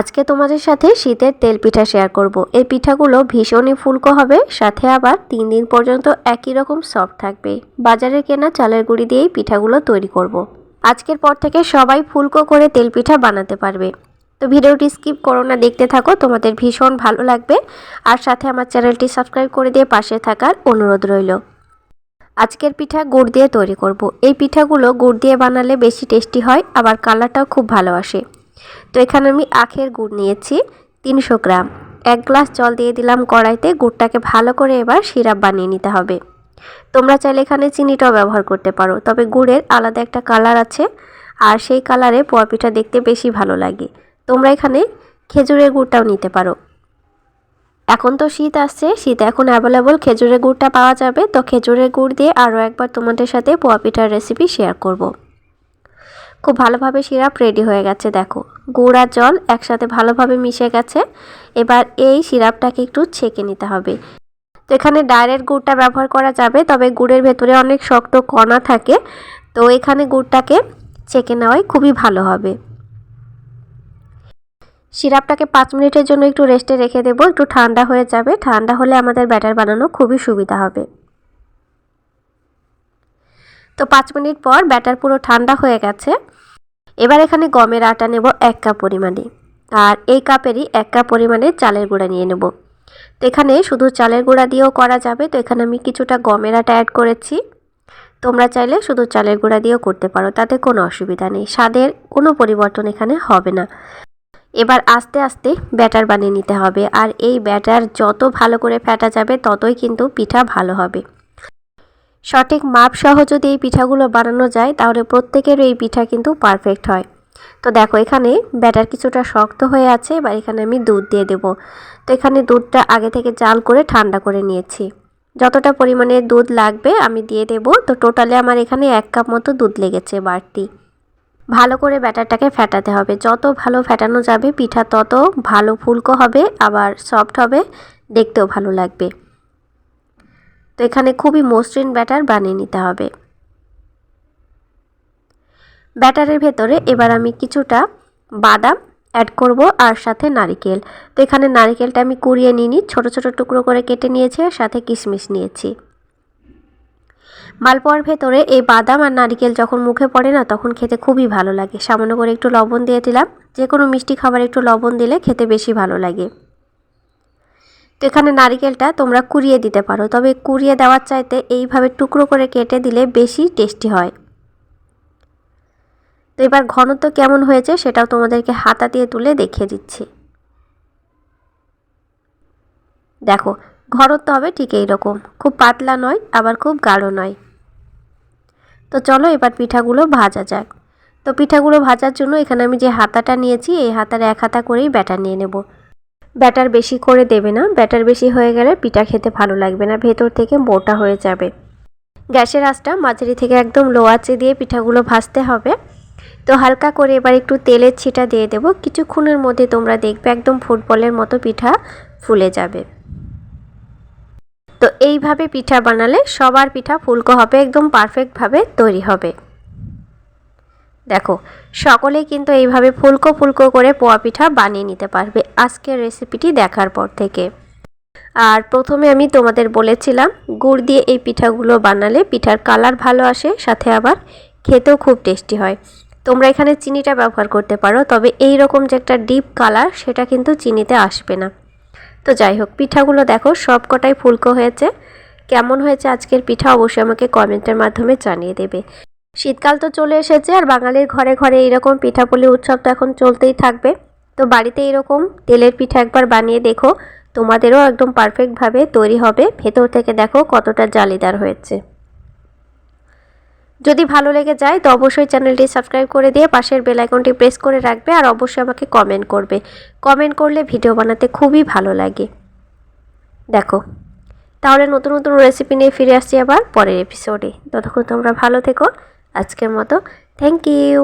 আজকে তোমাদের সাথে শীতের তেল পিঠা শেয়ার করব। এই পিঠাগুলো ভীষণই ফুলকো হবে, সাথে আবার তিন দিন পর্যন্ত একই রকম সফট থাকবে বাজারে কেনা চালের গুঁড়ি দিয়েই পিঠাগুলো তৈরি করব। আজকের পর থেকে সবাই ফুলকো করে তেল পিঠা বানাতে পারবে তো ভিডিওটি স্কিপ করো না, দেখতে থাকো, তোমাদের ভীষণ ভালো লাগবে আর সাথে আমার চ্যানেলটি সাবস্ক্রাইব করে দিয়ে পাশে থাকার অনুরোধ রইল আজকের পিঠা গুড় দিয়ে তৈরি করব। এই পিঠাগুলো গুড় দিয়ে বানালে বেশি টেস্টি হয়, আবার কালারটাও খুব ভালো আসে তো এখানে আমি আখের গুড় নিয়েছি, তিনশো গ্রাম। এক গ্লাস জল দিয়ে দিলাম কড়াইতে, গুড়টাকে ভালো করে এবার সিরাপ বানিয়ে নিতে হবে। তোমরা চাইলে এখানে চিনিটাও ব্যবহার করতে পারো, তবে গুড়ের আলাদা একটা কালার আছে, আর সেই কালারে পোয়া পিঠা দেখতে বেশি ভালো লাগে। তোমরা এখানে খেজুরের গুড়টাও নিতে পারো। এখন তো শীত আসছে, শীত এখন অ্যাভেলেবল খেজুরের গুড়টা পাওয়া যাবে। তো খেজুরের গুড় দিয়ে আরও একবার তোমাদের সাথে পোয়া পিঠার রেসিপি শেয়ার করব। খুব ভালোভাবে সিরাপ রেডি হয়ে গেছে, দেখো। গুড় আর জল একসাথে ভালোভাবে মিশে গেছে। এবার এই সিরাপটাকে একটু ছেঁকে নিতে হবে। তো এখানে ডাইরেক্ট গুড়টা ব্যবহার করা যাবে, তবে গুড়ের ভেতরে অনেক শক্ত কণা থাকে। তো এখানে গুড়টাকে ছেঁকে নেওয়াই খুবই ভালো হবে। সিরাপটাকে পাঁচ মিনিটের জন্য একটু রেস্টে রেখে দেবো, একটু ঠান্ডা হয়ে যাবে। ঠান্ডা হলে আমাদের ব্যাটার বানানো খুবই সুবিধা হবে। তো পাঁচ মিনিট পর ব্যাটার পুরো ঠান্ডা হয়ে গেছে। এবার এখানে গমের আটা নেব এক কাপ পরিমাণে আর এই কাপেরই এক কাপ পরিমাণে চালের গুঁড়া নিয়ে নেব। তো এখানে শুধু চালের গুঁড়া দিয়েও করা যাবে, তো এখানে আমি কিছুটা গমের আটা অ্যাড করেছি। তোমরা চাইলে শুধু চালের গুঁড়া দিয়েও করতে পারো, তাতে কোনো অসুবিধা নেই, স্বাদের কোনো পরিবর্তন এখানে হবে না। এবার আস্তে আস্তে ব্যাটার বানিয়ে নিতে হবে আর এই ব্যাটার যত ভালো করে ফেটা যাবে, ততই কিন্তু পিঠা ভালো হবে। সঠিক মাপ সহ যদি এই পিঠাগুলো বানানো যায়, তাহলে প্রত্যেকের এই পিঠা কিন্তু পারফেক্ট হয়। তো দেখো, এখানে ব্যাটার কিছুটা শক্ত হয়ে আছে, এবার এখানে আমি দুধ দিয়ে দেব। তো এখানে দুধটা আগে থেকে জাল করে ঠান্ডা করে নিয়েছি। যতটা পরিমাণে দুধ লাগবে, আমি দিয়ে দেব। তো টোটালে আমার এখানে এক কাপ মতো দুধ লেগেছে বাড়তি। ভালো করে ব্যাটারটাকে ফেটাতে হবে। যত ভালো ফেটানো যাবে, পিঠা তত ভালো, ফুলকো হবে, আবার সফট হবে, দেখতেও ভালো লাগবে। তো এখানে খুবই মসৃণ ব্যাটার বানিয়ে নিতে হবে। ব্যাটারের ভেতরে এবার আমি কিছুটা বাদাম অ্যাড করব আর সাথে নারিকেল। তো এখানে নারিকেলটা আমি কুড়িয়ে নিই ছোট ছোট টুকরো করে কেটে নিয়েছি আর সাথে কিশমিশ নিয়েছি। মালপোয়ার ভেতরে এই বাদাম আর নারিকেল যখন মুখে পড়ে না তখন খেতে খুবই ভালো লাগে। সামান্য করে একটু লবণ দিয়ে দিলাম। যে কোনো মিষ্টি খাবার একটু লবণ দিলে খেতে বেশি ভালো লাগে। তো এখানে নারিকেলটা তোমরা কুড়িয়ে দিতে পারো। তবে কুড়িয়ে দেওয়ার চাইতে এইভাবে টুকরো করে কেটে দিলে বেশি টেস্টি হয়। তো এবার ঘনত্ব কেমন হয়েছে সেটাও তোমাদেরকে হাতা দিয়ে তুলে দেখিয়ে দিচ্ছি। দেখো, ঘনত্ব হবে ঠিক এইরকম। খুব পাতলা নয়, আবার খুব গাঢ় নয়। তো চলো এবার পিঠাগুলো ভাজা যাক। তো পিঠাগুলো ভাজার জন্য এখানে আমি যে হাতাটা নিয়েছি, এই হাতার এক হাতা করেই ব্যাটার নিয়ে নেব। ব্যাটার বেশি করে দেবে না। ব্যাটার বেশি হয়ে গেলে পিঠা খেতে ভালো লাগবে না, ভেতর থেকে মোটা হয়ে যাবে। গ্যাসের আঁচটা মাঝারি থেকে একদম লো আঁচে দিয়ে পিঠাগুলো ভাজতে হবে। তো হালকা করে এবার একটু তেলের ছিটা দিয়ে দেবো। কিছুক্ষণের মধ্যে তোমরা দেখবে একদম ফুটবলের মতো পিঠা ফুলে যাবে। তো এইভাবে পিঠা বানালে সবার পিঠা ফুলকো হবে, একদম পারফেক্টভাবে তৈরি হবে। দেখো, সকলেই কিন্তু এইভাবে ফুলকো ফুলকো করে পোয়া পিঠা বানিয়ে নিতে পারবে আজকের রেসিপিটি দেখার পর থেকে। আর প্রথমে আমি তোমাদের বলেছিলাম, গুড় দিয়ে এই পিঠাগুলো বানালে পিঠার কালার ভালো আসে, সাথে আবার খেতেও খুব টেস্টি হয়। তোমরা এখানে চিনিটা ব্যবহার করতে পারো, তবে এই রকম যে একটা ডিপ কালার, সেটা কিন্তু চিনিতে আসবে না। তো যাই হোক, পিঠাগুলো দেখো, সব কটাই ফুলকো হয়েছে। কেমন হয়েছে আজকের পিঠা অবশ্যই আমাকে কমেন্টের মাধ্যমে জানিয়ে দেবে। শীতকাল তো চলে এসেছে আর বাঙালির ঘরে ঘরে এইরকম পিঠাপুলি উৎসব তো এখন চলতেই থাকবে। তো বাড়িতে এরকম তেলের পিঠা একবার বানিয়ে দেখো, তোমাদেরও একদম পারফেক্টভাবে তৈরি হবে। ভেতর থেকে দেখো কতটা জালিদার হয়েছে। যদি ভালো লেগে যায় তো অবশ্যই চ্যানেলটি সাবস্ক্রাইব করে দিয়ে পাশের বেল আইকনটি প্রেস করে রাখবে আর অবশ্যই আমাকে কমেন্ট করবে। কমেন্ট করলে ভিডিও বানাতে খুবই ভালো লাগে। দেখো, তাহলে নতুন নতুন রেসিপি নিয়ে ফিরে আসছি আবার পরের এপিসোডে ততক্ষণ তোমরা ভালো থেকো। আজকের মতো থ্যাংক ইউ